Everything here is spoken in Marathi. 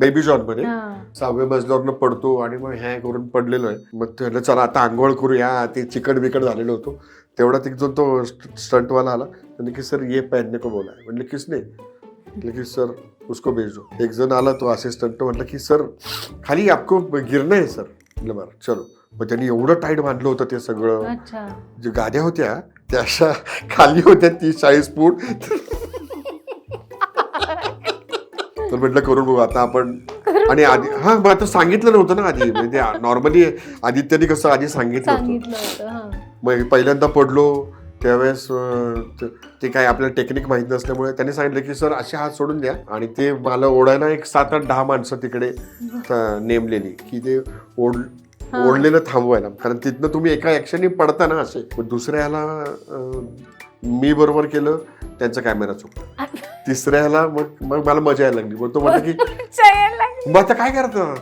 बेबी जॉनमध्ये. हा. सहाव्या मजल्यावरनं पडतो आणि मग ह्या करून पडलेलो आहे मग त्याला चला आता आंघोळ करूया. ते चिकट बिकट झालेलो होतो. तेवढा एक जो तो स्टंटवाला आला. म्हणजे की सर ये पहनने को बोला है म्हटलं किसने म्हटलं की सर उसको भेज दो. एक जण आला तो असिस्टंट म्हटलं की सर खाली आपको गिरणं आहे सर. म्हटलं बरं चलो. मग त्यांनी एवढं टाईट बांधलं होतं ते सगळं. जे गाद्या होत्या त्या अशा खाली होत्या तीस चाळीस फूट. तर म्हटलं करून बघू. आता आपण आणि आधी हा मग आता सांगितलं नव्हतं ना आधी. म्हणजे नॉर्मली आदित्यने कसं आधी सांगितलं होतं. सांगितलं होतं हा. मग पहिल्यांदा पडलो त्यावेळेस अं, ते- ते काय आपल्याला टेक्निक माहीत नसल्यामुळे त्यांनी सांगितलं की सर असे हात सोडून द्या. आणि ते मला ओढायला एक सात आठ दहा माणसं तिकडे अं, नेमलेली की ते ओढ. ओढलेलं थांबवायला. कारण तिथनं तुम्ही एका ऍक्शननी पडता ना असे. मग दुसऱ्या ह्याला अं, मी बरोबर केलं त्यांचा कॅमेरा चुकला. तिसऱ्या ह्याला मग मग मला मजा यायला लागली मग तो म्हणतो की. मग आता काय करतं